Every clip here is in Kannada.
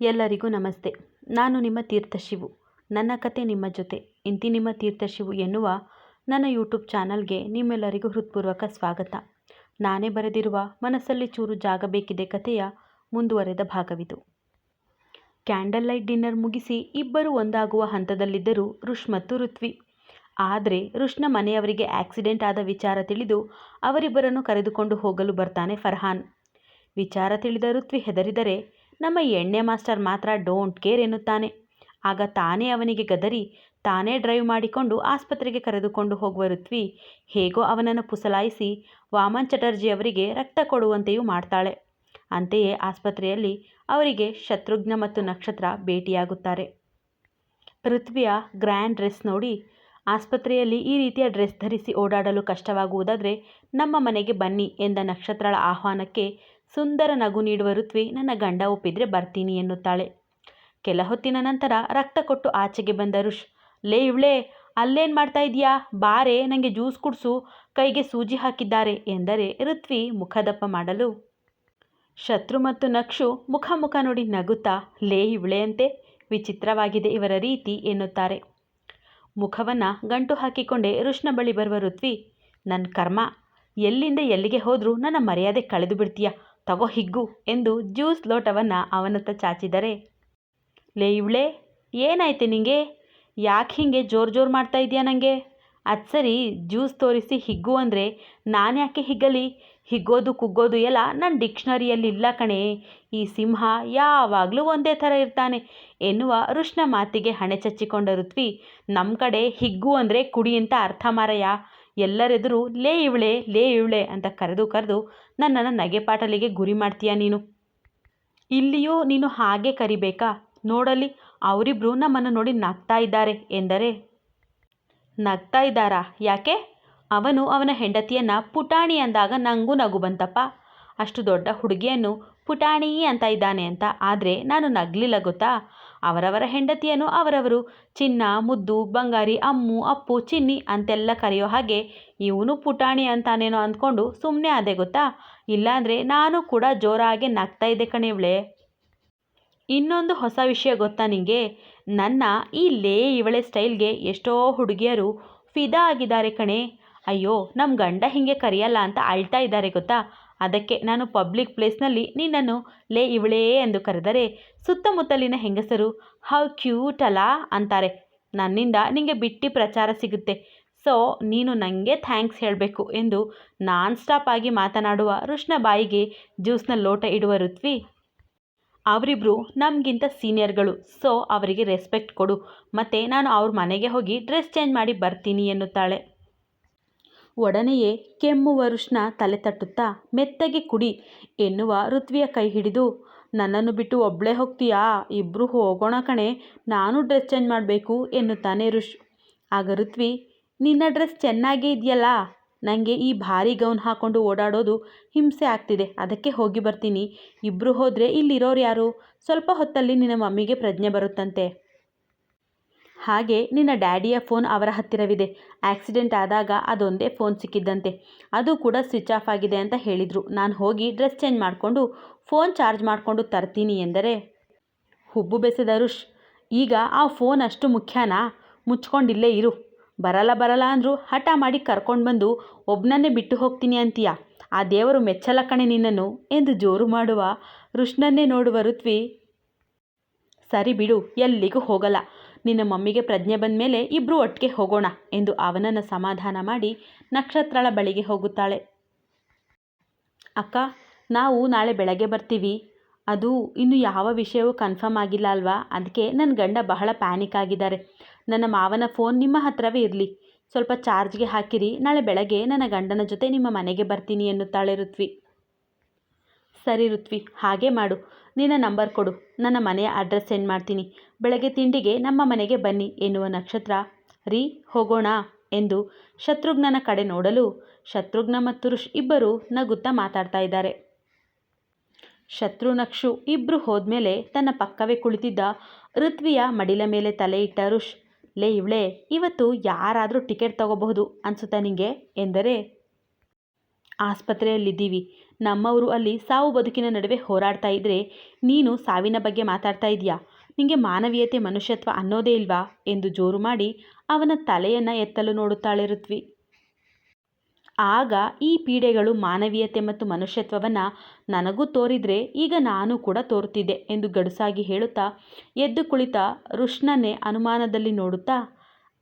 ಎಲ್ಲರಿಗೂ ನಮಸ್ತೆ. ನಾನು ನಿಮ್ಮ ತೀರ್ಥಶಿವು ನನ್ನ ಕತೆ ನಿಮ್ಮ ಜೊತೆ. ಇಂತಿ ನಿಮ್ಮ ತೀರ್ಥಶಿವು ಎನ್ನುವ ನನ್ನ ಯೂಟ್ಯೂಬ್ ಚಾನಲ್ಗೆ ನಿಮ್ಮೆಲ್ಲರಿಗೂ ಹೃತ್ಪೂರ್ವಕ ಸ್ವಾಗತ. ನಾನೇ ಬರೆದಿರುವ ಮನಸ್ಸಲ್ಲಿ ಚೂರು ಜಾಗ ಬೇಕಿದೆ ಕಥೆಯ ಮುಂದುವರೆದ ಭಾಗವಿದು. ಕ್ಯಾಂಡಲ್ ಲೈಟ್ ಡಿನ್ನರ್ ಮುಗಿಸಿ ಇಬ್ಬರು ಒಂದಾಗುವ ಹಂತದಲ್ಲಿದ್ದರು ರುಷ್ ಮತ್ತು ಋತ್ವಿ. ಆದರೆ ಋಷ್ನ ಮನೆಯವರಿಗೆ ಆಕ್ಸಿಡೆಂಟ್ ಆದ ವಿಚಾರ ತಿಳಿದು ಅವರಿಬ್ಬರನ್ನು ಕರೆದುಕೊಂಡು ಹೋಗಲು ಬರ್ತಾನೆ ಫರ್ಹಾನ್. ವಿಚಾರ ತಿಳಿದ ಋತ್ವಿ ಹೆದರಿದರೆ ನಮ್ಮ ಎಣ್ಣೆ ಮಾಸ್ಟರ್ ಮಾತ್ರ ಡೋಂಟ್ ಕೇರ್ ಎನ್ನುತ್ತಾನೆ. ಆಗ ತಾನೇ ಅವನಿಗೆ ಗದರಿ, ತಾನೇ ಡ್ರೈವ್ ಮಾಡಿಕೊಂಡು ಆಸ್ಪತ್ರೆಗೆ ಕರೆದುಕೊಂಡು ಹೋಗುವ ಋತ್ವಿ ಹೇಗೋ ಅವನನ್ನು ಪುಸಲಾಯಿಸಿ ವಾಮನ್ ಚಟರ್ಜಿ ಅವರಿಗೆ ರಕ್ತ ಕೊಡುವಂತೆಯೂ ಮಾಡ್ತಾಳೆ. ಅಂತೆಯೇ ಆಸ್ಪತ್ರೆಯಲ್ಲಿ ಅವರಿಗೆ ಶತ್ರುಘ್ನ ಮತ್ತು ನಕ್ಷತ್ರ ಭೇಟಿಯಾಗುತ್ತಾರೆ. ಪೃಥ್ವಿಯ ಗ್ರ್ಯಾಂಡ್ ಡ್ರೆಸ್ ನೋಡಿ, ಆಸ್ಪತ್ರೆಯಲ್ಲಿ ಈ ರೀತಿಯ ಡ್ರೆಸ್ ಧರಿಸಿ ಓಡಾಡಲು ಕಷ್ಟವಾಗುವುದಾದರೆ ನಮ್ಮ ಮನೆಗೆ ಬನ್ನಿ ಎಂದ ನಕ್ಷತ್ರಳ ಆಹ್ವಾನಕ್ಕೆ ಸುಂದರ ನಗು ನೀಡುವ ಋತ್ವಿ ನನ್ನ ಗಂಡ ಒಪ್ಪಿದ್ರೆ ಬರ್ತೀನಿ ಎನ್ನುತ್ತಾಳೆ. ಕೆಲ ಹೊತ್ತಿನ ನಂತರ ರಕ್ತ ಕೊಟ್ಟು ಆಚೆಗೆ ಬಂದ ಋಷ್, ಲೇ ಇವಳೇ, ಅಲ್ಲೇನು ಮಾಡ್ತಾ ಇದೀಯಾ? ಬಾರೆ ನನಗೆ ಜ್ಯೂಸ್ ಕುಡಿಸು, ಕೈಗೆ ಸೂಜಿ ಹಾಕಿದ್ದಾರೆ ಎಂದರೆ ಋತ್ವಿ ಮುಖದಪ್ಪ ಮಾಡಲು. ಶತ್ರು ಮತ್ತು ನಕ್ಷು ಮುಖ ಮುಖ ನೋಡಿ ನಗುತ್ತಾ, ಲೇ ಇವಳೆ ಅಂತೆ, ವಿಚಿತ್ರವಾಗಿದೆ ಇವರ ರೀತಿ ಎನ್ನುತ್ತಾರೆ. ಮುಖವನ್ನು ಗಂಟು ಹಾಕಿಕೊಂಡೇ ಋಷ್ನ ಬಳಿ ಬರುವ ಋತ್ವಿ ನನ್ನ ಕರ್ಮ, ಎಲ್ಲಿಂದ ಎಲ್ಲಿಗೆ ಹೋದರೂ ನನ್ನ ಮರ್ಯಾದೆ ಕಳೆದು ಬಿಡ್ತೀಯ? ತಗೋ ಹಿಗ್ಗು ಎಂದು ಜ್ಯೂಸ್ ಲೋಟವನ್ನು ಅವನತ್ತ ಚಾಚಿದರೆ. ಲೇ ಇವಳೆ, ಏನಾಯ್ತು ನಿಂಗೆ? ಯಾಕೆ ಹೀಗೆ ಜೋರು ಜೋರು ಮಾಡ್ತಾ ಇದೆಯಾ ನನಗೆ ಅದು ಸರಿ, ಜ್ಯೂಸ್ ತೋರಿಸಿ ಹಿಗ್ಗು ಅಂದರೆ ನಾನು ಯಾಕೆ ಹಿಗ್ಗಲಿ? ಹಿಗ್ಗೋದು ಕುಗ್ಗೋದು ಎಲ್ಲ ನನ್ನ ಡಿಕ್ಷನರಿಯಲ್ಲಿ ಇಲ್ಲ ಕಣೆ. ಈ ಸಿಂಹ ಯಾವಾಗಲೂ ಒಂದೇ ಥರ ಇರ್ತಾನೆ. ಎನ್ನುವ ಋಷ್ಣ ಮಾತಿಗೆ ಹಣೆ ಚಚ್ಚಿಕೊಂಡ ಋತ್ವಿ ನಮ್ಮ ಕಡೆ ಹಿಗ್ಗು ಅಂದರೆ ಕುಡಿ ಅಂತ ಅರ್ಥ ಮಾರಯ್ಯ. ಎಲ್ಲರೆದುರು, ಲೇ ಇವಳೆ ಲೇ ಇವಳೆ ಅಂತ ಕರೆದು ಕರೆದು ನನ್ನನ್ನು ನಗೆಪಾಟಲಿಗೆ ಗುರಿ ಮಾಡ್ತೀಯ ನೀನು? ಇಲ್ಲಿಯೂ ನೀನು ಹಾಗೆ ಕರಿಬೇಕಾ? ನೋಡಲಿ ಅವರಿಬ್ರು ನಮ್ಮನ್ನು ನೋಡಿ ನಗ್ತಾ ಇದ್ದಾರೆ ಎಂದರೆ? ನಗ್ತಾ ಇದ್ದಾರಾ? ಯಾಕೆ? ಅವನು ಅವನ ಹೆಂಡತಿಯನ್ನು ಪುಟಾಣಿ ಅಂದಾಗ ನನಗೂ ನಗು ಬಂತಪ್ಪ. ಅಷ್ಟು ದೊಡ್ಡ ಹುಡುಗಿಯನ್ನು ಪುಟಾಣಿ ಅಂತ ಇದ್ದಾನೆ ಅಂತ. ಆದರೆ ನಾನು ನಗಲಿಲ್ಲ ಗೊತ್ತಾ? ಅವರವರ ಹೆಂಡತಿಯನ್ನು ಅವರವರು. ಚಿನ್ನ, ಮುದ್ದು, ಬಂಗಾರಿ, ಅಮ್ಮು, ಅಪ್ಪು, ಚಿನ್ನಿ ಅಂತೆಲ್ಲ ಕರೆಯೋ ಹಾಗೆ ಇವನು ಪುಟಾಣಿ ಅಂತಾನೇನೋ ಅಂದ್ಕೊಂಡು ಸುಮ್ಮನೆ ಆದೆ ಗೊತ್ತಾ? ಇಲ್ಲಾಂದರೆ ನಾನು ಕೂಡ ಜೋರಾಗಿ ನಗ್ತಾ ಇದ್ದೆ ಕಣಿವಳೆ ಇನ್ನೊಂದು ಹೊಸ ವಿಷಯ ಗೊತ್ತಾ ನಿಂಗೆ? ನನ್ನ ಈ ಲೇ ಇವಳೆ ಸ್ಟೈಲ್ಗೆ ಎಷ್ಟೋ ಹುಡುಗಿಯರು ಫಿದಾ ಆಗಿದ್ದಾರೆ ಕಣೆ. ಅಯ್ಯೋ ನಮ್ಮ ಗಂಡ ಹೀಗೆ ಕರೆಯಲ್ಲ ಅಂತ ಅಳ್ತಾ ಇದ್ದಾರೆ ಗೊತ್ತಾ? ಅದಕ್ಕೆ ನಾನು ಪಬ್ಲಿಕ್ ಪ್ಲೇಸ್ನಲ್ಲಿ ನಿನ್ನನ್ನು ಲೇ ಇವಳೇ ಎಂದು ಕರೆದರೆ ಸುತ್ತಮುತ್ತಲಿನ ಹೆಂಗಸರು, ಹೌ ಕ್ಯೂಟ್ ಅಲ್ಲ ಅಂತಾರೆ. ನನ್ನಿಂದ ನಿಮಗೆ ಬಿಟ್ಟು ಪ್ರಚಾರ ಸಿಗುತ್ತೆ. ಸೊ, ನೀನು ನನಗೆ ಥ್ಯಾಂಕ್ಸ್ ಹೇಳಬೇಕು ಎಂದು ನಾನ್ ಸ್ಟಾಪ್ ಆಗಿ ಮಾತನಾಡುವ ಋಷ್ನ ಬಾಯಿಗೆ ಜ್ಯೂಸ್ನ ಲೋಟ ಇಡುವ ಋತ್ವಿ. ಅವರಿಬ್ಬರು ನಮಗಿಂತ ಸೀನಿಯರ್ಗಳು. ಸೊ, ಅವರಿಗೆ ರೆಸ್ಪೆಕ್ಟ್ ಕೊಡು. ಮತ್ತು ನಾನು ಅವ್ರ ಮನೆಗೆ ಹೋಗಿ ಡ್ರೆಸ್ ಚೇಂಜ್ ಮಾಡಿ ಬರ್ತೀನಿ ಎನ್ನುತ್ತಾಳೆ. ಒಡನೆಯೇ ಕೆಮ್ಮುವ ಋಷ್ನ ತಲೆ ತಟ್ಟುತ್ತಾ ಮೆತ್ತಗೆ ಕುಡಿ ಎನ್ನುವ ಋತ್ವಿಯ ಕೈ ಹಿಡಿದು, ನನ್ನನ್ನು ಬಿಟ್ಟು ಒಬ್ಬಳೇ ಹೋಗ್ತೀಯಾ? ಇಬ್ಬರು ಹೋಗೋಣ ಕಣೆ, ನಾನು ಡ್ರೆಸ್ ಚೇಂಜ್ ಮಾಡಬೇಕು ಎನ್ನುತ್ತಾನೆ ಋಷ್. ಆಗ ಋತ್ವಿ, ನಿನ್ನ ಡ್ರೆಸ್ ಚೆನ್ನಾಗೇ ಇದೆಯಲ್ಲ? ನನಗೆ ಈ ಭಾರಿ ಗೌನ್ ಹಾಕ್ಕೊಂಡು ಓಡಾಡೋದು ಹಿಂಸೆ ಆಗ್ತಿದೆ, ಅದಕ್ಕೆ ಹೋಗಿ ಬರ್ತೀನಿ. ಇಬ್ಬರು ಹೋದರೆ ಇಲ್ಲಿರೋರು ಯಾರು? ಸ್ವಲ್ಪ ಹೊತ್ತಲ್ಲಿ ನಿನ್ನ ಮಮ್ಮಿಗೆ ಪ್ರಜ್ಞೆ ಬರುತ್ತಂತೆ. ಹಾಗೆ ನಿನ್ನ ಡ್ಯಾಡಿಯ ಫೋನ್ ಅವರ ಹತ್ತಿರವಿದೆ. ಆಕ್ಸಿಡೆಂಟ್ ಆದಾಗ ಅದೊಂದೇ ಫೋನ್ ಸಿಕ್ಕಿದ್ದಂತೆ. ಅದು ಕೂಡ ಸ್ವಿಚ್ ಆಫ್ ಆಗಿದೆ ಅಂತ ಹೇಳಿದರು. ನಾನು ಹೋಗಿ ಡ್ರೆಸ್ ಚೇಂಜ್ ಮಾಡಿಕೊಂಡು ಫೋನ್ ಚಾರ್ಜ್ ಮಾಡಿಕೊಂಡು ತರ್ತೀನಿ ಎಂದರೆ? ಹುಬ್ಬು ಬೆಸೆದ ರುಷ್. ಈಗ ಆ ಫೋನ್ ಅಷ್ಟು ಮುಖ್ಯನಾ? ಮುಚ್ಕೊಂಡಿಲ್ಲೇ ಇರು. ಬರಲ್ಲ ಬರಲ್ಲ ಅಂದರೂ ಹಠ ಮಾಡಿ ಕರ್ಕೊಂಡು ಬಂದು ಒಬ್ಬನನ್ನೇ ಬಿಟ್ಟು ಹೋಗ್ತೀನಿ ಅಂತೀಯ? ಆ ದೇವರು ಮೆಚ್ಚಲ ಕಣೆ ನಿನ್ನನ್ನು ಎಂದು ಜೋರು ಮಾಡುವ ಋಷ್ಣನ್ನೇ ನೋಡುವ ಋತ್ವಿ. ಸರಿ ಬಿಡು, ಎಲ್ಲಿಗೂ ಹೋಗಲ್ಲ. ನಿನ್ನ ಮಮ್ಮಿಗೆ ಪ್ರಜ್ಞೆ ಬಂದ ಮೇಲೆ ಇಬ್ಬರೂ ಒಟ್ಟಿಗೆ ಹೋಗೋಣ ಎಂದು ಅವನನ್ನು ಸಮಾಧಾನ ಮಾಡಿ ನಕ್ಷತ್ರಳ ಬಳಿಗೆ ಹೋಗುತ್ತಾಳೆ. ಅಕ್ಕ, ನಾವು ನಾಳೆ ಬೆಳಗ್ಗೆ ಬರ್ತೀವಿ. ಅದು ಇನ್ನು ಯಾವ ವಿಷಯವೂ ಕನ್ಫರ್ಮ್ ಆಗಿಲ್ಲ ಅಲ್ವಾ? ಅದಕ್ಕೆ ನನ್ನ ಗಂಡ ಬಹಳ ಪ್ಯಾನಿಕ್ ಆಗಿದ್ದಾರೆ. ನನ್ನ ಮಾವನ ಫೋನ್ ನಿಮ್ಮ ಹತ್ರವೇ ಇರಲಿ. ಸ್ವಲ್ಪ ಚಾರ್ಜ್ಗೆ ಹಾಕಿರಿ. ನಾಳೆ ಬೆಳಗ್ಗೆ ನನ್ನ ಗಂಡನ ಜೊತೆ ನಿಮ್ಮ ಮನೆಗೆ ಬರ್ತೀನಿ ಎನ್ನುತ್ತಾಳೆ ಋತ್ವಿ. ಸರಿ ಋತ್ವಿ, ಹಾಗೆ ಮಾಡು. ನಿನ್ನ ನಂಬರ್ ಕೊಡು. ನನ್ನ ಮನೆಯ ಅಡ್ರೆಸ್ ಸೆಂಡ್ ಮಾಡ್ತೀನಿ. ಬೆಳಗ್ಗೆ ತಿಂಡಿಗೆ ನಮ್ಮ ಮನೆಗೆ ಬನ್ನಿ ಎನ್ನುವ ನಕ್ಷತ್ರ. ರೀ, ಹೋಗೋಣ ಎಂದು ಶತ್ರುಘ್ನನ ಕಡೆ ನೋಡಲು ಶತ್ರುಘ್ನ ಮತ್ತು ಋಷ್ ಇಬ್ಬರು ನಗುತ್ತಾ ಮಾತಾಡ್ತಾ ಇದ್ದಾರೆ. ಶತ್ರು ನಕ್ಷು ಇಬ್ಬರು ಹೋದ್ಮೇಲೆ ತನ್ನ ಪಕ್ಕವೇ ಕುಳಿತಿದ್ದ ಋತ್ವಿಯ ಮಡಿಲ ಮೇಲೆ ತಲೆ ಇಟ್ಟ ಋಷ್, ಲೇ ಇವಳೆ, ಇವತ್ತು ಯಾರಾದರೂ ಟಿಕೆಟ್ ತಗೋಬಹುದು ಅನ್ಸುತ್ತಾ ನಿಂಗೆ? ಎಂದರೆ ಆಸ್ಪತ್ರೆಯಲ್ಲಿದ್ದೀವಿ ನಮ್ಮವರು ಅಲ್ಲಿ ಸಾವು ಬದುಕಿನ ನಡುವೆ ಹೋರಾಡ್ತಾ ಇದ್ದರೆ ನೀನು ಸಾವಿನ ಬಗ್ಗೆ ಮಾತಾಡ್ತಾ ಇದೆಯಾ ನಿಂಗೆ ಮಾನವೀಯತೆ, ಮನುಷ್ಯತ್ವ ಅನ್ನೋದೇ ಇಲ್ವಾ? ಎಂದು ಜೋರು ಮಾಡಿ ಅವನ ತಲೆಯನ್ನು ಎತ್ತಲು ನೋಡುತ್ತಾಳೆ ಋತ್ವಿ. ಆಗ ಈ ಪೀಡೆಗಳು ಮಾನವೀಯತೆ ಮತ್ತು ಮನುಷ್ಯತ್ವವನ್ನು ನನಗೂ ತೋರಿದರೆ ಈಗ ನಾನು ಕೂಡ ತೋರುತ್ತಿದ್ದೆ ಎಂದು ಗಡುಸಾಗಿ ಹೇಳುತ್ತಾ ಎದ್ದು ಕುಳಿತ ರುಷ್ಣನ್ನೇ ಅನುಮಾನದಲ್ಲಿ ನೋಡುತ್ತಾ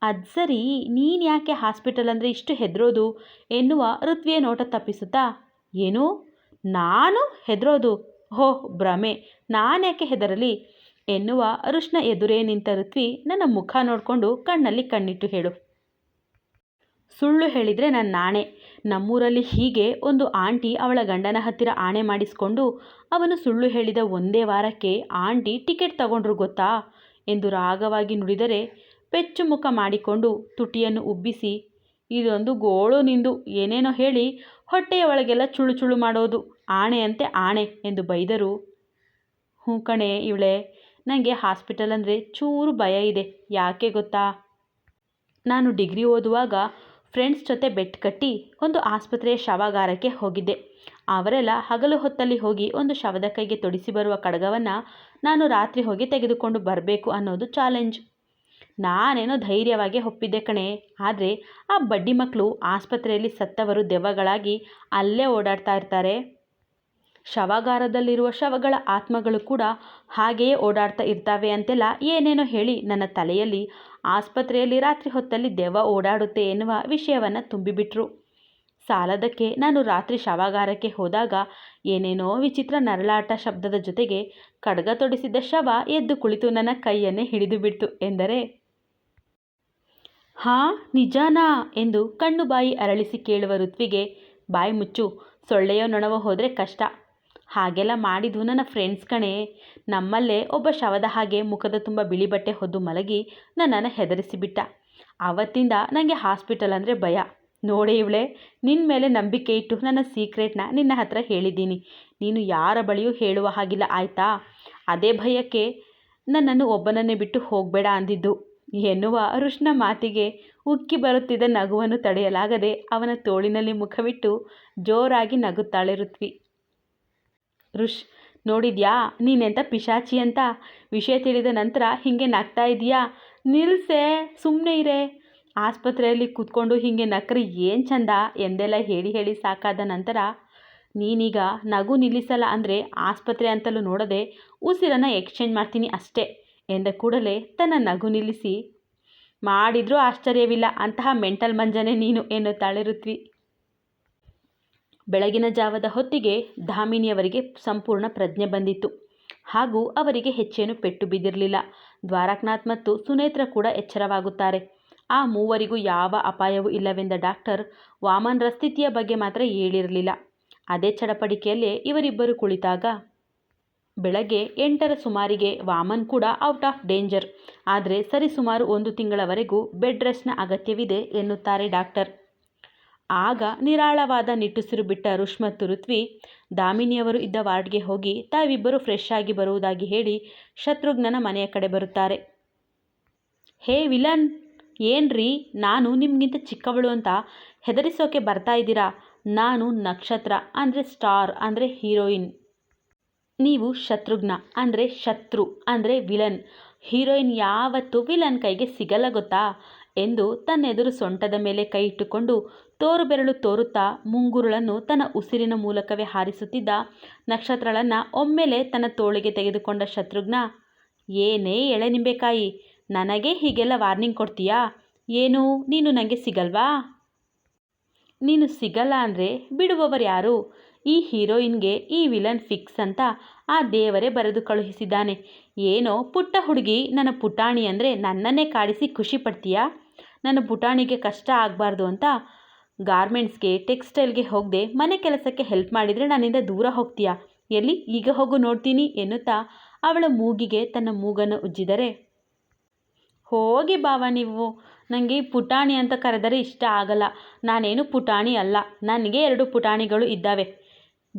ಅದು ಸರಿ ನೀನು ಯಾಕೆ ಹಾಸ್ಪಿಟಲ್ ಅಂದರೆ ಇಷ್ಟು ಹೆದರೋದು? ಎನ್ನುವ ಋತ್ವಿಯ ನೋಟ ತಪ್ಪಿಸುತ್ತಾ, ಏನು? ನಾನು ಹೆದರೋದು? ಹೋ, ಭ್ರಮೆ. ನಾನು ಯಾಕೆ ಹೆದರಲಿ? ಎನ್ನುವ ಅರುಷ್ಣ ಎದುರೇ ನಿಂತ ಋತ್ವಿ ನನ್ನ ಮುಖ ನೋಡಿಕೊಂಡು ಕಣ್ಣಲ್ಲಿ ಕಣ್ಣಿಟ್ಟು ಹೇಳು. ಸುಳ್ಳು ಹೇಳಿದರೆ ನನ್ನ ನಾಣೆ. ನಮ್ಮೂರಲ್ಲಿ ಹೀಗೆ ಒಂದು ಆಂಟಿ ಅವಳ ಗಂಡನ ಹತ್ತಿರ ಆಣೆ ಮಾಡಿಸಿಕೊಂಡು ಅವನು ಸುಳ್ಳು ಹೇಳಿದ ಒಂದೇ ವಾರಕ್ಕೆ ಆಂಟಿ ಟಿಕೆಟ್ ತಗೊಂಡ್ರು ಗೊತ್ತಾ? ಎಂದು ರಾಗವಾಗಿ ನುಡಿದರೆ ಪೆಚ್ಚು ಮುಖ ಮಾಡಿಕೊಂಡು ತುಟಿಯನ್ನು ಉಬ್ಬಿಸಿ, ಇದೊಂದು ಗೋಳು ನಿಂದು, ಏನೇನೋ ಹೇಳಿ, ಹೊಟ್ಟೆಯ ಒಳಗೆಲ್ಲ ಚುಳು ಚುಳು ಮಾಡೋದು ಆಣೆಯಂತೆ ಆಣೆ ಎಂದು ಬೈದರು. ಹ್ಞೂ ಕಣೆ ಇವಳೆ ನನಗೆ ಹಾಸ್ಪಿಟಲ್ ಅಂದರೆ ಚೂರು ಭಯ ಇದೆ, ಯಾಕೆ ಗೊತ್ತಾ? ನಾನು ಡಿಗ್ರಿ ಓದುವಾಗ ಫ್ರೆಂಡ್ಸ್ ಜೊತೆ ಬೆಟ್ ಕಟ್ಟಿ ಒಂದು ಆಸ್ಪತ್ರೆಯ ಶವಾಗಾರಕ್ಕೆ ಹೋಗಿದ್ದೆ. ಅವರೆಲ್ಲ ಹಗಲು ಹೊತ್ತಲ್ಲಿ ಹೋಗಿ ಒಂದು ಶವದ ಕೈಗೆ ತೊಡಿಸಿ ಬರುವ ಕಡಗವನ್ನು ನಾನು ರಾತ್ರಿ ಹೋಗಿ ತೆಗೆದುಕೊಂಡು ಬರಬೇಕು ಅನ್ನೋದು ಚಾಲೆಂಜ್. ನಾನೇನೋ ಧೈರ್ಯವಾಗಿ ಒಪ್ಪಿದ್ದೆ ಕಣೆ. ಆದರೆ ಆ ಬಡ್ಡಿ ಮಕ್ಕಳು ಆಸ್ಪತ್ರೆಯಲ್ಲಿ ಸತ್ತವರು ದೆವ್ವಗಳಾಗಿ ಅಲ್ಲೇ ಓಡಾಡ್ತಾ ಇರ್ತಾರೆ. ಶವಾಗಾರದಲ್ಲಿರುವ ಶವಗಳ ಆತ್ಮಗಳು ಕೂಡ ಹಾಗೆಯೇ ಓಡಾಡ್ತಾ ಇರ್ತವೆ ಅಂತೆಲ್ಲ ಏನೇನೋ ಹೇಳಿ ನನ್ನ ತಲೆಯಲ್ಲಿ ಆಸ್ಪತ್ರೆಯಲ್ಲಿ ರಾತ್ರಿ ಹೊತ್ತಲ್ಲಿ ದೆವ್ವ ಓಡಾಡುತ್ತೆ ಎನ್ನುವ ವಿಷಯವನ್ನು ತುಂಬಿಬಿಟ್ರು. ಸಾಲದಕ್ಕೆ ನಾನು ರಾತ್ರಿ ಶವಾಗಾರಕ್ಕೆ ಹೋದಾಗ ಏನೇನೋ ವಿಚಿತ್ರ ನರಳಾಟ ಶಬ್ದದ ಜೊತೆಗೆ ಖಡ್ಗ ತೊಡಿಸಿದ್ದ ಶವ ಎದ್ದು ಕುಳಿತು ನನ್ನ ಕೈಯನ್ನೇ ಹಿಡಿದು ಬಿಡ್ತು ಎಂದರೆ ಹಾ, ನಿಜಾನಾ ಎಂದು ಕಣ್ಣು ಬಾಯಿ ಅರಳಿಸಿ ಕೇಳುವ ಋತ್ವಿಗೆ, ಬಾಯಿ ಮುಚ್ಚು, ಸೊಳ್ಳೆಯೋ ನೊಣವೋ ಹೋದರೆ ಕಷ್ಟ. ಹಾಗೆಲ್ಲ ಮಾಡಿದ್ದು ನನ್ನ ಫ್ರೆಂಡ್ಸ್ ಕಣೇ. ನಮ್ಮಲ್ಲೇ ಒಬ್ಬ ಶವದ ಹಾಗೆ ಮುಖದ ತುಂಬ ಬಿಳಿ ಬಟ್ಟೆ ಹೊದ್ದು ಮಲಗಿ ನನ್ನನ್ನು ಹೆದರಿಸಿಬಿಟ್ಟ. ಆವತ್ತಿಂದ ನನಗೆ ಹಾಸ್ಪಿಟಲ್ ಅಂದರೆ ಭಯ. ನೋಡೇ ಇವಳೆ ನಿನ್ನ ಮೇಲೆ ನಂಬಿಕೆ ಇಟ್ಟು ನನ್ನ ಸೀಕ್ರೆಟ್ನ ನಿನ್ನ ಹತ್ರ ಹೇಳಿದ್ದೀನಿ. ನೀನು ಯಾರ ಬಳಿಯೂ ಹೇಳುವ ಹಾಗಿಲ್ಲ, ಆಯಿತಾ? ಅದೇ ಭಯಕ್ಕೆ ನನ್ನನ್ನು ಒಬ್ಬನನ್ನೇ ಬಿಟ್ಟು ಹೋಗಬೇಡ ಅಂದಿದ್ದು. ಎನ್ನುವ ಅರುಷ್ನ ಮಾತಿಗೆ ಉಕ್ಕಿ ಬರುತ್ತಿದ್ದ ನಗುವನ್ನು ತಡೆಯಲಾಗದೆ ಅವನ ತೋಳಿನಲ್ಲಿ ಮುಖವಿಟ್ಟು ಜೋರಾಗಿ ನಗುತ್ತಾಳೆ ಋತ್ವಿ ಋಷ್, ನೋಡಿದ್ಯಾ? ನೀನೆಂಥ ಪಿಶಾಚಿ ಅಂತ? ವಿಷಯ ತಿಳಿದ ನಂತರ ಹೀಗೆ ನಗ್ತಾ ಇದೀಯಾ ನಿಲ್ಸೆ ಸುಮ್ಮನೆ ಇರೆ. ಆಸ್ಪತ್ರೆಯಲ್ಲಿ ಕೂತ್ಕೊಂಡು ಹೀಗೆ ನಕ್ರೆ ಏನು ಚಂದ? ಎಂದೆಲ್ಲ ಹೇಳಿ ಹೇಳಿ ಸಾಕಾದ ನಂತರ, ನೀನೀಗ ನಗು ನಿಲ್ಲಿಸಲ್ಲ ಅಂದರೆ ಆಸ್ಪತ್ರೆ ಅಂತಲೂ ನೋಡದೆ ಉಸಿರನ್ನು ಎಕ್ಸ್ಚೇಂಜ್ ಮಾಡ್ತೀನಿ ಅಷ್ಟೇ. ಎಂದ ಕೂಡಲೇ ತನ್ನ ನಗು ನಿಲ್ಲಿಸಿ, ಮಾಡಿದರೂ ಆಶ್ಚರ್ಯವಿಲ್ಲ, ಅಂತಹ ಮೆಂಟಲ್ ಮಂಜನೆ ನೀನು ಎನ್ನುತ್ತಾಳೆ ಋತ್ವಿ. ಬೆಳಗಿನ ಜಾವದ ಹೊತ್ತಿಗೆ ಧಾಮಿನಿಯವರಿಗೆ ಸಂಪೂರ್ಣ ಪ್ರಜ್ಞೆ ಬಂದಿತ್ತು. ಹಾಗೂ ಅವರಿಗೆ ಹೆಚ್ಚೇನು ಪೆಟ್ಟು ಬಿದ್ದಿರಲಿಲ್ಲ. ದ್ವಾರಕನಾಥ್ ಮತ್ತು ಸುನೇತ್ರ ಕೂಡ ಎಚ್ಚರವಾಗುತ್ತಾರೆ. ಆ ಮೂವರಿಗೂ ಯಾವ ಅಪಾಯವೂ ಇಲ್ಲವೆಂದ ಡಾಕ್ಟರ್ ವಾಮನ್ರ ಸ್ಥಿತಿಯ ಬಗ್ಗೆ ಮಾತ್ರ ಹೇಳಿರಲಿಲ್ಲ. ಅದೇ ಚಡಪಡಿಕೆಯಲ್ಲೇ ಇವರಿಬ್ಬರು ಕುಳಿತಾಗ ಬೆಳಗ್ಗೆ ಎಂಟರ ಸುಮಾರಿಗೆ ವಾಮನ್ ಕೂಡ ಔಟ್ ಆಫ್ ಡೇಂಜರ್. ಆದರೆ ಸರಿಸುಮಾರು ಒಂದು ತಿಂಗಳವರೆಗೂ ಬೆಡ್ ರೆಸ್ಟ್ನ ಅಗತ್ಯವಿದೆ ಎನ್ನುತ್ತಾರೆ ಡಾಕ್ಟರ್. ಆಗ ನಿರಾಳವಾದ ನಿಟ್ಟುಸಿರು ಬಿಟ್ಟ ರುಷ್ಮತ್ ಋತ್ವಿ ದಾಮಿನಿಯವರು ಇದ್ದ ವಾರ್ಡ್ಗೆ ಹೋಗಿ ತಾವಿಬ್ಬರು ಫ್ರೆಶ್ ಆಗಿ ಬರುವುದಾಗಿ ಹೇಳಿ ಶತ್ರುಘ್ನನ ಮನೆಯ ಕಡೆ ಬರುತ್ತಾರೆ. ಹೇ ವಿಲನ್! ಏನ್ರಿ? ನಾನು ನಿಮಗಿಂತ ಚಿಕ್ಕವಳು ಅಂತ ಹೆದರಿಸೋಕೆ ಬರ್ತಾ ಇದ್ದೀರಾ? ನಾನು ನಕ್ಷತ್ರ ಅಂದರೆ ಸ್ಟಾರ್ ಅಂದರೆ ಹೀರೋಯಿನ್. ನೀವು ಶತ್ರುಘ್ನ, ಅಂದರೆ ಶತ್ರು, ಅಂದರೆ ವಿಲನ್. ಹೀರೋಯಿನ್ ಯಾವತ್ತೂ ವಿಲನ್ ಕೈಗೆ ಸಿಗಲ್ಲ ಗೊತ್ತಾ? ಎಂದು ತನ್ನೆದುರು ಸೊಂಟದ ಮೇಲೆ ಕೈ ಇಟ್ಟುಕೊಂಡು ತೋರು ಬೆರಳು ತೋರುತ್ತಾ ಮುಂಗುರುಳನ್ನು ತನ್ನ ಉಸಿರಿನ ಮೂಲಕವೇ ಹಾರಿಸುತ್ತಿದ್ದ ನಕ್ಷತ್ರಗಳನ್ನು ಒಮ್ಮೆಲೆ ತನ್ನ ತೋಳಿಗೆ ತೆಗೆದುಕೊಂಡ ಶತ್ರುಘ್ನ, ಏನೇ ಎಳೆ ನಿಂಬೆಕಾಯಿ, ನನಗೆ ಹೀಗೆಲ್ಲ ವಾರ್ನಿಂಗ್ ಕೊಡ್ತೀಯಾ? ಏನು, ನೀನು ನನಗೆ ಸಿಗಲ್ವಾ? ನೀನು ಸಿಗಲ್ಲ ಅಂದರೆ ಬಿಡುವವರು ಯಾರು ಈ ಹೀರೋಯಿನ್ಗೆ ಈ ವಿಲನ್ ಫಿಕ್ಸ್ ಅಂತ ಆ ದೇವರೇ ಬರೆದು ಕಳುಹಿಸಿದ್ದಾನೆ. ಏನೋ, ಪುಟ್ಟ ಹುಡುಗಿ, ನನ್ನ ಪುಟಾಣಿ ಅಂದರೆ ನನ್ನನ್ನೇ ಕಾಡಿಸಿ ಖುಷಿ ಪಡ್ತೀಯಾ? ನನ್ನ ಪುಟಾಣಿಗೆ ಕಷ್ಟ ಆಗಬಾರ್ದು ಅಂತ ಗಾರ್ಮೆಂಟ್ಸ್ಗೆ, ಟೆಕ್ಸ್ಟೈಲ್ಗೆ ಹೋಗದೆ ಮನೆ ಕೆಲಸಕ್ಕೆ ಹೆಲ್ಪ್ ಮಾಡಿದರೆ ನನ್ನಿಂದ ದೂರ ಹೋಗ್ತೀಯಾ? ಎಲ್ಲಿ? ಈಗ ಹೋಗು ನೋಡ್ತೀನಿ ಎನ್ನುತ್ತಾ ಅವಳ ಮೂಗಿಗೆ ತನ್ನ ಮೂಗನ್ನು ಉಜ್ಜಿದರೆ. ಹೋಗಿ ಬಾವ ನೀವು. ನನಗೆ ಪುಟಾಣಿ ಅಂತ ಕರೆದರೆ ಇಷ್ಟ ಆಗಲ್ಲ. ನಾನೇನು ಪುಟಾಣಿ ಅಲ್ಲ. ನನಗೆ ಎರಡು ಪುಟಾಣಿಗಳು ಇದ್ದಾವೆ.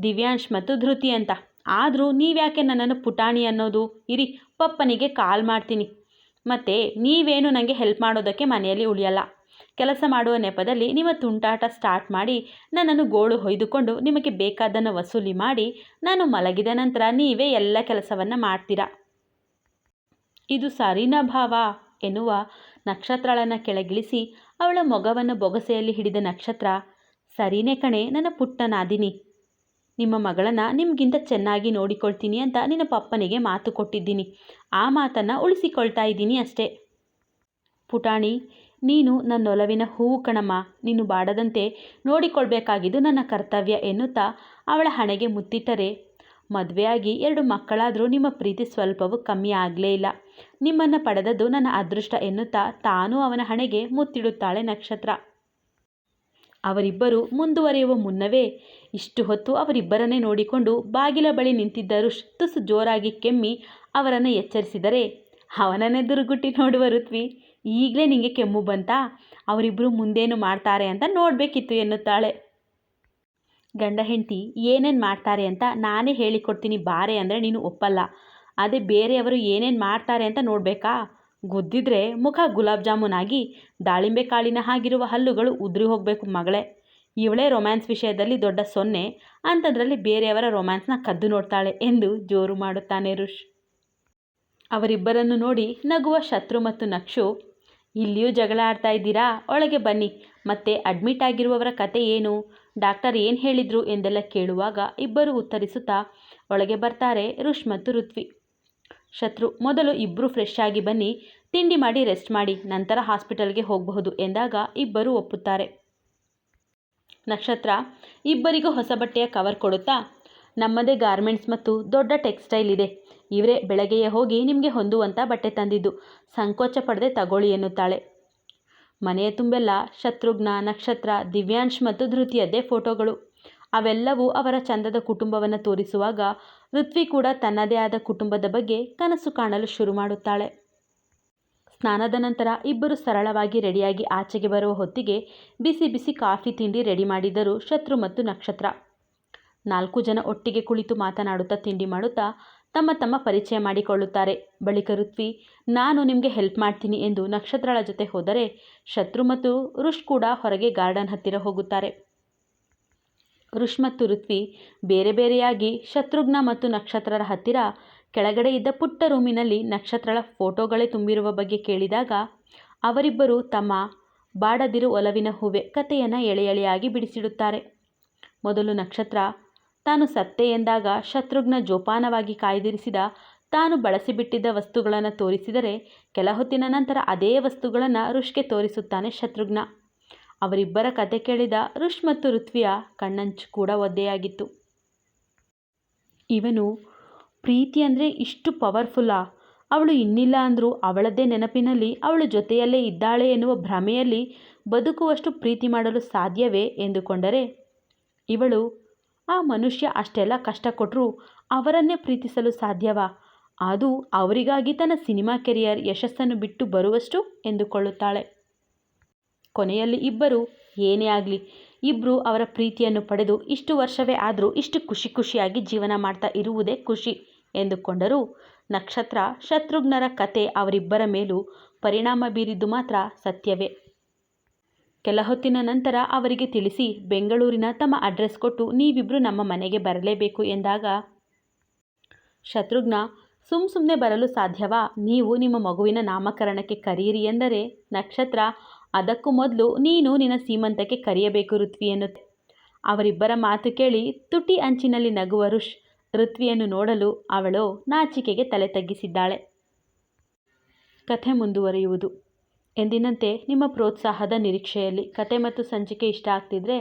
ದಿವ್ಯಾಂಶ್ ಮತ್ತು ಧೃತಿ ಅಂತ. ಆದರೂ ನೀವ್ಯಾಕೆ ನನ್ನನ್ನು ಪುಟಾಣಿ ಅನ್ನೋದು? ಇರಿ, ಪಪ್ಪನಿಗೆ ಕಾಲ್ ಮಾಡ್ತೀನಿ. ಮತ್ತು ನೀವೇನು ನನಗೆ ಹೆಲ್ಪ್ ಮಾಡೋದಕ್ಕೆ ಮನೆಯಲ್ಲಿ ಉಳಿಯಲ್ಲ. ಕೆಲಸ ಮಾಡುವ ನೆಪದಲ್ಲಿ ನಿಮ್ಮ ತುಂಟಾಟ ಸ್ಟಾರ್ಟ್ ಮಾಡಿ ನನ್ನನ್ನು ಗೋಳು ಹೊಯ್ದುಕೊಂಡು ನಿಮಗೆ ಬೇಕಾದ್ದನ್ನು ವಸೂಲಿ ಮಾಡಿ ನಾನು ಮಲಗಿದ ನಂತರ ನೀವೇ ಎಲ್ಲ ಕೆಲಸವನ್ನು ಮಾಡ್ತೀರಾ? ಇದು ಸರಿನಾ ಭಾವ? ಎನ್ನುವ ನಕ್ಷತ್ರಗಳನ್ನು ಕೆಳಗಿಳಿಸಿ ಅವಳ ಮೊಗವನ್ನು ಬೊಗಸೆಯಲ್ಲಿ ಹಿಡಿದ ನಕ್ಷತ್ರ. ಸರಿನೇ ಕಣೆ, ನನ್ನ ಪುಟ್ಟ ನಾದಿನಿ ನಿಮ್ಮ ಮಗಳನ್ನು ನಿಮಗಿಂತ ಚೆನ್ನಾಗಿ ನೋಡಿಕೊಳ್ತೀನಿ ಅಂತ ನಿನ್ನ ಪಪ್ಪನಿಗೆ ಮಾತು ಕೊಟ್ಟಿದ್ದೀನಿ. ಆ ಮಾತನ್ನು ಉಳಿಸಿಕೊಳ್ತಾ ಇದ್ದೀನಿ ಅಷ್ಟೇ. ಪುಟಾಣಿ, ನೀನು ನನ್ನೊಲವಿನ ಹೂವು ಕಣಮ್ಮ. ನೀನು ಬಾಡದಂತೆ ನೋಡಿಕೊಳ್ಬೇಕಾಗಿದ್ದು ನನ್ನ ಕರ್ತವ್ಯ ಎನ್ನುತ್ತಾ ಅವಳ ಹಣೆಗೆ ಮುತ್ತಿಟ್ಟರೆ. ಮದುವೆಯಾಗಿ ಎರಡು ಮಕ್ಕಳಾದರೂ ನಿಮ್ಮ ಪ್ರೀತಿ ಸ್ವಲ್ಪವೂ ಕಮ್ಮಿ ಆಗಲೇ ಇಲ್ಲ. ನಿಮ್ಮನ್ನು ಪಡೆದದ್ದು ನನ್ನ ಅದೃಷ್ಟ ಎನ್ನುತ್ತಾ ತಾನೂ ಅವನ ಹಣೆಗೆ ಮುತ್ತಿಡುತ್ತಾಳೆ ನಕ್ಷತ್ರ. ಅವರಿಬ್ಬರು ಮುಂದುವರಿಯುವ ಮುನ್ನವೇ ಇಷ್ಟು ಹೊತ್ತು ಅವರಿಬ್ಬರನ್ನೇ ನೋಡಿಕೊಂಡು ಬಾಗಿಲ ಬಳಿ ನಿಂತಿದ್ದರು ತುಸು ಜೋರಾಗಿ ಕೆಮ್ಮಿ ಅವರನ್ನು ಎಚ್ಚರಿಸಿದರೆ ಅವನನ್ನೆದುರುಗುಟ್ಟಿ ನೋಡುವ ಋತ್ವಿ, ಈಗಲೇ ನಿಮಗೆ ಕೆಮ್ಮು ಬಂತಾ? ಅವರಿಬ್ಬರು ಮುಂದೇನು ಮಾಡ್ತಾರೆ ಅಂತ ನೋಡಬೇಕಿತ್ತು ಎನ್ನುತ್ತಾಳೆ. ಗಂಡ ಹೆಂಡತಿ, ಏನೇನು ಮಾಡ್ತಾರೆ ಅಂತ ನಾನೇ ಹೇಳಿಕೊಡ್ತೀನಿ ಬಾರೆ ಅಂದರೆ ನೀನು ಒಪ್ಪಲ್ಲ. ಅದೇ ಬೇರೆಯವರು ಏನೇನು ಮಾಡ್ತಾರೆ ಅಂತ ನೋಡಬೇಕಾ? ಗುದ್ದಿದ್ರೆ ಮುಖ ಗುಲಾಬ್ ಜಾಮೂನ್ ಆಗಿ ದಾಳಿಂಬೆ ಕಾಳಿನ ಹಾಗಿರುವ ಹಲ್ಲುಗಳು ಉದುರಿ ಹೋಗಬೇಕು ಮಗಳೇ. ಇವಳೇ ರೊಮ್ಯಾನ್ಸ್ ವಿಷಯದಲ್ಲಿ ದೊಡ್ಡ ಸೊನ್ನೆ. ಅಂಥದ್ರಲ್ಲಿ ಬೇರೆಯವರ ರೊಮ್ಯಾನ್ಸ್ನ ಕದ್ದು ನೋಡ್ತಾಳೆ ಎಂದು ಜೋರು ಮಾಡುತ್ತಾನೆ ರುಷ್ ಅವರಿಬ್ಬರನ್ನು ನೋಡಿ ನಗುವ ಶತ್ರು ಮತ್ತು ನಕ್ಷು, ಇಲ್ಲಿಯೂ ಜಗಳ ಆಡ್ತಾ ಇದ್ದೀರಾ? ಒಳಗೆ ಬನ್ನಿ. ಮತ್ತೆ ಅಡ್ಮಿಟ್ ಆಗಿರುವವರ ಕತೆ ಏನು? ಡಾಕ್ಟರ್ ಏನು ಹೇಳಿದ್ರು? ಎಂದೆಲ್ಲ ಕೇಳುವಾಗ ಇಬ್ಬರು ಉತ್ತರಿಸುತ್ತಾ, ಒಳಗೆ ಬರ್ತಾರೆ ರುಷ್ ಮತ್ತು ಋತ್ವಿ. ಶತ್ರು, ಮೊದಲು ಇಬ್ಬರು ಫ್ರೆಶ್ ಆಗಿ ಬನ್ನಿ, ತಿಂಡಿ ಮಾಡಿ ರೆಸ್ಟ್ ಮಾಡಿ, ನಂತರ ಹಾಸ್ಪಿಟಲ್ಗೆ ಹೋಗಬಹುದು ಎಂದಾಗ ಇಬ್ಬರು ಒಪ್ಪುತ್ತಾರೆ. ನಕ್ಷತ್ರ, ಇಬ್ಬರಿಗೂ ಹೊಸ ಬಟ್ಟೆಯ ಕವರ್ ಕೊಡುತ್ತಾ, ನಮ್ಮದೇ ಗಾರ್ಮೆಂಟ್ಸ್ ಮತ್ತು ದೊಡ್ಡ ಟೆಕ್ಸ್ಟೈಲ್ ಇದೆ. ಇವರೇ ಬೆಳಗ್ಗೆಯೇ ಹೋಗಿ ನಿಮಗೆ ಹೊಂದುವಂಥ ಬಟ್ಟೆ ತಂದಿದ್ದು, ಸಂಕೋಚ ಪಡದೆ ತಗೊಳ್ಳಿ ಎನ್ನುತ್ತಾಳೆ. ಮನೆಯ ತುಂಬೆಲ್ಲ ಶತ್ರುಘ್ನ, ನಕ್ಷತ್ರ, ದಿವ್ಯಾಂಶ್ ಮತ್ತು ಧೃತಿಯದ್ದೇ ಫೋಟೋಗಳು ಅವೆಲ್ಲವೂ ಅವರ ಚಂದದ ಕುಟುಂಬವನ್ನು ತೋರಿಸುವಾಗ ಋತ್ವಿ ಕೂಡ ತನ್ನದೇ ಆದ ಕುಟುಂಬದ ಬಗ್ಗೆ ಕನಸು ಕಾಣಲು ಶುರು ಮಾಡುತ್ತಾಳೆ. ಸ್ನಾನದ ನಂತರ ಇಬ್ಬರು ಸರಳವಾಗಿ ರೆಡಿಯಾಗಿ ಆಚೆಗೆ ಬರುವ ಹೊತ್ತಿಗೆ ಬಿಸಿ ಬಿಸಿ ಕಾಫಿ ತಿಂಡಿ ರೆಡಿ ಮಾಡಿದರು ಶತ್ರು ಮತ್ತು ನಕ್ಷತ್ರ. ನಾಲ್ಕು ಜನ ಒಟ್ಟಿಗೆ ಕುಳಿತು ಮಾತನಾಡುತ್ತಾ ತಿಂಡಿ ಮಾಡುತ್ತಾ ತಮ್ಮ ತಮ್ಮ ಪರಿಚಯ ಮಾಡಿಕೊಳ್ಳುತ್ತಾರೆ. ಬಳಿಕ ಋತ್ವಿ, ನಾನು ನಿಮಗೆ ಹೆಲ್ಪ್ ಮಾಡ್ತೀನಿ ಎಂದು ನಕ್ಷತ್ರಳ ಜೊತೆ ಹೋದರೆ ಶತ್ರು ಮತ್ತು ಋಷ್ ಕೂಡ ಹೊರಗೆ ಗಾರ್ಡನ್ ಹತ್ತಿರ ಹೋಗುತ್ತಾರೆ. ಋಷ್ ಮತ್ತು ಋತ್ವಿ ಬೇರೆ ಬೇರೆಯಾಗಿ ಶತ್ರುಘ್ನ ಮತ್ತು ನಕ್ಷತ್ರರ ಹತ್ತಿರ ಕೆಳಗಡೆ ಇದ್ದ ಪುಟ್ಟ ರೂಮಿನಲ್ಲಿ ನಕ್ಷತ್ರಳ ಫೋಟೋಗಳೇ ತುಂಬಿರುವ ಬಗ್ಗೆ ಕೇಳಿದಾಗ ಅವರಿಬ್ಬರು ತಮ್ಮ ಬಾಡದಿರು ಒಲವಿನ ಹೂವೆ ಕಥೆಯನ್ನು ಎಳೆ ಎಳೆಯಾಗಿ ಬಿಡಿಸಿಡುತ್ತಾರೆ. ಮೊದಲು ನಕ್ಷತ್ರ ತಾನು ಸತ್ತೆ ಎಂದಾಗ ಶತ್ರುಘ್ನ ಜೋಪಾನವಾಗಿ ಕಾಯ್ದಿರಿಸಿದ ತಾನು ಬಳಸಿಬಿಟ್ಟಿದ್ದ ವಸ್ತುಗಳನ್ನು ತೋರಿಸಿದರೆ ಕೆಲ ಹೊತ್ತಿನ ನಂತರ ಅದೇ ವಸ್ತುಗಳನ್ನು ಋಷ್ಗೆ ತೋರಿಸುತ್ತಾನೆ ಶತ್ರುಘ್ನ. ಅವರಿಬ್ಬರ ಕತೆ ಕೇಳಿದ ಋಷ್ ಮತ್ತು ಋತ್ವಿಯ ಕಣ್ಣಂಚು ಕೂಡ ಒದ್ದೆಯಾಗಿತ್ತು. ಇವನು, ಪ್ರೀತಿ ಅಂದರೆ ಇಷ್ಟು ಪವರ್ಫುಲ್ಲಾ, ಅವಳು ಇನ್ನಿಲ್ಲ ಅಂದರೂ ಅವಳದ್ದೇ ನೆನಪಿನಲ್ಲಿ ಅವಳು ಜೊತೆಯಲ್ಲೇ ಇದ್ದಾಳೆ ಎನ್ನುವ ಭ್ರಮೆಯಲ್ಲಿ ಬದುಕುವಷ್ಟು ಪ್ರೀತಿ ಮಾಡಲು ಸಾಧ್ಯವೇ? ಎಂದುಕೊಂಡರೆ, ಇವಳು, ಆ ಮನುಷ್ಯ ಅಷ್ಟೆಲ್ಲ ಕಷ್ಟ ಕೊಟ್ಟರೂ ಅವರನ್ನೇ ಪ್ರೀತಿಸಲು ಸಾಧ್ಯವಾ? ಅದು ಅವರಿಗಾಗಿ ತನ್ನ ಸಿನಿಮಾ ಕೆರಿಯರ್ ಯಶಸ್ಸನ್ನು ಬಿಟ್ಟು ಬರುವಷ್ಟು? ಎಂದುಕೊಳ್ಳುತ್ತಾಳೆ. ಕೊನೆಯಲ್ಲಿ ಇಬ್ಬರು ಏನೇ ಆಗಲಿ ಇಬ್ಬರು ಅವರ ಪ್ರೀತಿಯನ್ನು ಪಡೆದು ಇಷ್ಟು ವರ್ಷವೇ ಆದರೂ ಇಷ್ಟು ಖುಷಿ ಖುಷಿಯಾಗಿ ಜೀವನ ಮಾಡ್ತಾ ಇರುವುದೇ ಖುಷಿ ಎಂದುಕೊಂಡರು ನಕ್ಷತ್ರ, ಶತ್ರುಘ್ನರ ಕತೆ ಅವರಿಬ್ಬರ ಮೇಲೂ ಪರಿಣಾಮ ಬೀರಿದ್ದು ಮಾತ್ರ ಸತ್ಯವೇ. ಕೆಲ ಹೊತ್ತಿನ ನಂತರ ಅವರಿಗೆ ತಿಳಿಸಿ ಬೆಂಗಳೂರಿನ ತಮ್ಮ ಅಡ್ರೆಸ್ ಕೊಟ್ಟು ನೀವಿಬ್ಬರು ನಮ್ಮ ಮನೆಗೆ ಬರಲೇಬೇಕು ಎಂದಾಗ, ಶತ್ರುಘ್ನ ಸುಮ್ಮ ಸುಮ್ಮನೆ ಬರಲು ಸಾಧ್ಯವಾ? ನೀವು ನಿಮ್ಮ ಮಗುವಿನ ನಾಮಕರಣಕ್ಕೆ ಕರೆಯಿರಿ ಎಂದರೆ ನಕ್ಷತ್ರ ಅದಕ್ಕೂ ಮೊದಲು ನೀನು ನಿನ್ನ ಸೀಮಂತಕ್ಕೆ ಕರೆಯಬೇಕು ಋತ್ವಿ ಎನ್ನುತ್ತೆ. ಅವರಿಬ್ಬರ ಮಾತು ಕೇಳಿ ತುಟಿ ಅಂಚಿನಲ್ಲಿ ನಗುವ ಋಷ್ ಋತ್ವಿಯನ್ನು ನೋಡಲು ಅವಳು ನಾಚಿಕೆಗೆ ತಲೆ ತಗ್ಗಿಸಿದ್ದಾಳೆ. ಕಥೆ ಮುಂದುವರಿಯುವುದು. ಎಂದಿನಂತೆ ನಿಮ್ಮ ಪ್ರೋತ್ಸಾಹದ ನಿರೀಕ್ಷೆಯಲ್ಲಿ ಕತೆ ಮತ್ತು ಸಂಚಿಕೆ ಇಷ್ಟ ಆಗ್ತಿದ್ರೆ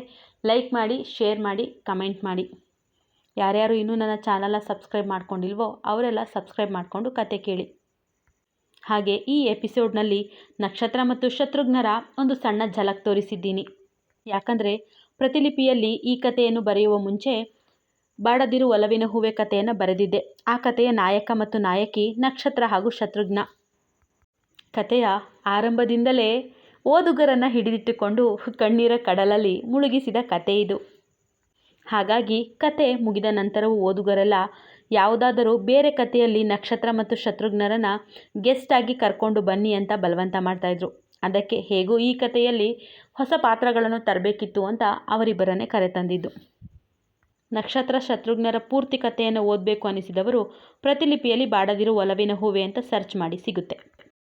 ಲೈಕ್ ಮಾಡಿ, ಶೇರ್ ಮಾಡಿ, ಕಮೆಂಟ್ ಮಾಡಿ. ಯಾರ್ಯಾರು ಇನ್ನೂ ನನ್ನ ಚಾನಲ್ನ ಸಬ್ಸ್ಕ್ರೈಬ್ ಮಾಡ್ಕೊಂಡಿಲ್ವೋ ಅವರೆಲ್ಲ ಸಬ್ಸ್ಕ್ರೈಬ್ ಮಾಡಿಕೊಂಡು ಕತೆ ಕೇಳಿ. ಹಾಗೆ ಈ ಎಪಿಸೋಡ್ನಲ್ಲಿ ನಕ್ಷತ್ರ ಮತ್ತು ಶತ್ರುಘ್ನರ ಒಂದು ಸಣ್ಣ ಝಲಕ್ ತೋರಿಸಿದ್ದೀನಿ. ಯಾಕಂದರೆ ಪ್ರತಿಲಿಪಿಯಲ್ಲಿ ಈ ಕಥೆಯನ್ನು ಬರೆಯುವ ಮುಂಚೆ ಬಾಡದಿರು ಒಲವಿನ ಹೂವೆ ಕಥೆಯನ್ನು ಬರೆದಿದ್ದೆ. ಆ ಕಥೆಯ ನಾಯಕ ಮತ್ತು ನಾಯಕಿ ನಕ್ಷತ್ರ ಹಾಗೂ ಶತ್ರುಘ್ನ. ಕಥೆಯ ಆರಂಭದಿಂದಲೇ ಓದುಗರನ್ನು ಹಿಡಿದಿಟ್ಟುಕೊಂಡು ಕಣ್ಣೀರ ಕಡಲಲ್ಲಿ ಮುಳುಗಿಸಿದ ಕಥೆ ಇದು. ಹಾಗಾಗಿ ಕತೆ ಮುಗಿದ ನಂತರವೂ ಓದುಗರೆಲ್ಲ ಯಾವುದಾದರೂ ಬೇರೆ ಕಥೆಯಲ್ಲಿ ನಕ್ಷತ್ರ ಮತ್ತು ಶತ್ರುಘ್ನರನ್ನು ಗೆಸ್ಟ್ ಆಗಿ ಕರ್ಕೊಂಡು ಬನ್ನಿ ಅಂತ ಬಲವಂತ ಮಾಡ್ತಾಯಿದ್ರು ಅದಕ್ಕೆ ಹೇಗೂ ಈ ಕಥೆಯಲ್ಲಿ ಹೊಸ ಪಾತ್ರಗಳನ್ನು ತರಬೇಕಿತ್ತು ಅಂತ ಅವರಿಬ್ಬರನ್ನೇ ಕರೆತಂದಿದ್ದು ನಕ್ಷತ್ರ ಶತ್ರುಘ್ನರ ಪೂರ್ತಿ ಕಥೆಯನ್ನು ಓದಬೇಕು ಅನಿಸಿದವರು ಪ್ರತಿಲಿಪಿಯಲ್ಲಿ ಬಾಡದಿರು ಒಲವಿನ ಹೂವೆ ಅಂತ ಸರ್ಚ್ ಮಾಡಿ ಸಿಗುತ್ತೆ.